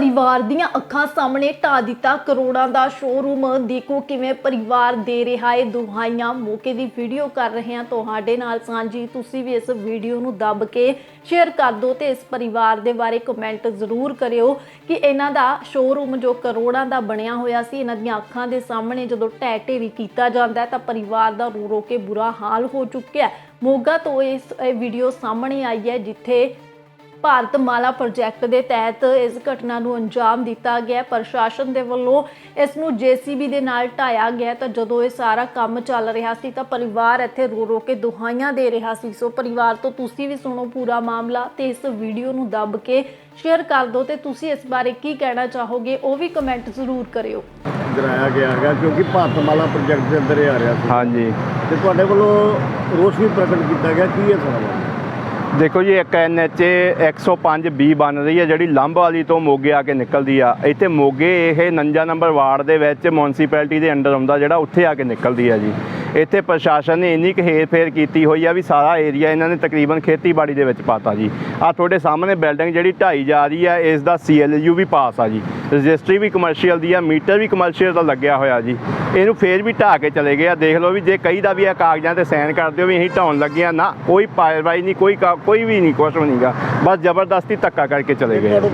ਪਰਿਵਾਰ ਦੀਆਂ ਅੱਖਾਂ ਸਾਹਮਣੇ ਢਾ ਦਿੱਤਾ। ਕਰੋੜਾਂ ਦਾ ਸ਼ੋਰੂਮ ਦੇਖੋ ਕਿਵੇਂ ਪਰਿਵਾਰ ਦੇ ਰਿਹਾ ਹੈ ਦੁਹਾਈਆਂ ਮੌਕੇ ਦੀ ਵੀਡੀਓ ਕਰ ਰਹੇ ਹਾਂ ਤੁਹਾਡੇ ਨਾਲ ਸਾਂਝੀ। ਤੁਸੀਂ ਵੀ ਇਸ ਵੀਡੀਓ ਨੂੰ ਦੱਬ ਕੇ ਸ਼ੇਅਰ ਕਰ ਦਿਓ ਤੇ ਇਸ ਪਰਿਵਾਰ ਦੇ ਬਾਰੇ ਕਮੈਂਟ ਜ਼ਰੂਰ ਕਰਿਓ ਕਿ ਇਹਨਾਂ ਦਾ ਸ਼ੋਰੂਮ ਜੋ ਕਰੋੜਾਂ ਦਾ ਬਣਿਆ ਹੋਇਆ ਸੀ, ਇਹਨਾਂ ਦੀਆਂ ਅੱਖਾਂ ਦੇ ਸਾਹਮਣੇ ਜਦੋਂ ਢਹਿ ਢੇਰੀ ਕੀਤਾ ਜਾਂਦਾ ਤਾਂ ਪਰਿਵਾਰ ਦਾ ਰੋ ਰੋ ਕੇ ਬੁਰਾ ਹਾਲ ਹੋ ਚੁੱਕਿਆ ਮੋਗਾ ਤੋਂ ਇਸ ਇਹ ਵੀਡੀਓ ਸਾਹਮਣੇ ਆਈ ਹੈ ਜਿੱਥੇ ਭਾਰਤ ਮਾਲਾ ਪ੍ਰੋਜੈਕਟ ਦੇ ਤਹਿਤ ਇਸ ਘਟਨਾ ਨੂੰ ਅੰਜਾਮ ਦਿੱਤਾ ਗਿਆ ਪ੍ਰਸ਼ਾਸਨ ਦੇ ਵੱਲੋਂ ਇਸ ਨੂੰ ਜੀਸੀਬੀ ਦੇ ਨਾਲ ਢਾਇਆ ਗਿਆ ਤਾਂ ਜਦੋਂ ਇਹ ਸਾਰਾ ਕੰਮ ਚੱਲ ਰਿਹਾ ਸੀ ਤਾਂ ਪਰਿਵਾਰ ਇੱਥੇ ਰੋ ਰੋ ਕੇ ਦੁਹਾਈਆਂ ਦੇ ਰਿਹਾ ਸੀ। ਸੋ ਪਰਿਵਾਰ ਤੋਂ ਤੁਸੀਂ ਵੀ ਸੁਣੋ ਪੂਰਾ ਮਾਮਲਾ ਤੇ ਇਸ ਵੀਡੀਓ ਨੂੰ ਦੱਬ ਕੇ ਸ਼ੇਅਰ ਕਰ ਦਿਓ ਤੇ ਤੁਸੀਂ ਇਸ ਬਾਰੇ ਕੀ ਕਹਿਣਾ ਚਾਹੋਗੇ ਉਹ ਵੀ ਕਮੈਂਟ ਜ਼ਰੂਰ ਕਰਿਓ। ਕਰਾਇਆ ਗਿਆ ਹੈਗਾ ਕਿਉਂਕਿ ਭਾਰਤਮਾਲਾ ਪ੍ਰੋਜੈਕਟ ਦੇ ਅੰਦਰ ਇਹ ਆ ਰਿਹਾ ਸੀ। ਹਾਂਜੀ। ਤੇ ਤੁਹਾਡੇ ਵੱਲੋਂ ਰੋਸ ਵੀ ਪ੍ਰਗਟ ਕੀਤਾ ਗਿਆ। ਕੀ ਹੈ ਸਾਰਾ? ਦੇਖੋ ਜੀ, ਇੱਕ ਐਨਐਚ 105 ਬੀ ਬਣ ਰਹੀ ਹੈ, ਜਿਹੜੀ ਲੰਬ ਵਾਲੀ ਤੋਂ ਮੋਗੇ ਆ ਕੇ ਨਿਕਲਦੀ ਆ। ਇੱਥੇ ਮੋਗੇ ਇਹ 49 ਨੰਬਰ ਵਾਰਡ ਦੇ ਵਿੱਚ ਮਿਊਨਿਸਪੈਲਿਟੀ ਦੇ ਅੰਡਰ ਆਉਂਦਾ, ਜਿਹੜਾ ਉੱਥੇ ਆ ਕੇ ਨਿਕਲਦੀ ਆ ਜੀ। ਇੱਥੇ ਪ੍ਰਸ਼ਾਸਨ ਨੇ ਇੰਨੀ ਕੁ ਹੇਰ-ਫੇਰ ਕੀਤੀ ਹੋਈ ਆ ਵੀ ਸਾਰਾ ਏਰੀਆ ਇਹਨਾਂ ਨੇ ਤਕਰੀਬਨ ਖੇਤੀਬਾੜੀ ਦੇ ਵਿੱਚ ਪਾਤਾ ਜੀ। ਆ ਤੁਹਾਡੇ ਸਾਹਮਣੇ ਬਿਲਡਿੰਗ ਜਿਹੜੀ ਢਾਈ ਜਾ ਰਹੀ ਆ, ਇਸ ਦਾ ਸੀਐਲਯੂ ਵੀ ਪਾਸ ਆ ਜੀ। ਰਜਿਸਟਰੀ ਵੀ ਕਮਰਸ਼ੀਅਲ ਦੀ ਆ, ਮੀਟਰ ਵੀ ਕਮਰਸ਼ੀਅਲ ਦਾ ਲੱਗਿਆ ਹੋਇਆ ਜੀ। ਇਹਨੂੰ ਫੇਰ ਵੀ ਢਾਹ ਕੇ ਚਲੇ ਗਏ ਆ। ਦੇਖ ਲਓ ਵੀ ਜੇ ਕਈ ਦਾ ਵੀ ਆ ਕਾਗਜ਼ਾਂ ਤੇ ਸਾਈਨ ਕਰ ਦਿਓ ਵੀ ਅਸੀਂ ਢਾਉਣ ਲੱਗੇ ਆ, ਨਾ ਕੋਈ ਪਾਇਰਵਾਈ ਨਹੀਂ, ਕੋਈ ਕਾ- ਕੋਈ ਵੀ ਨਹੀਂ, ਕੁਛ ਵੀ ਨਹੀਂਗਾ ਬਸ ਜ਼ਬਰਦਸਤੀ ਧੱਕਾ ਕਰਕੇ ਚਲੇ ਗਏ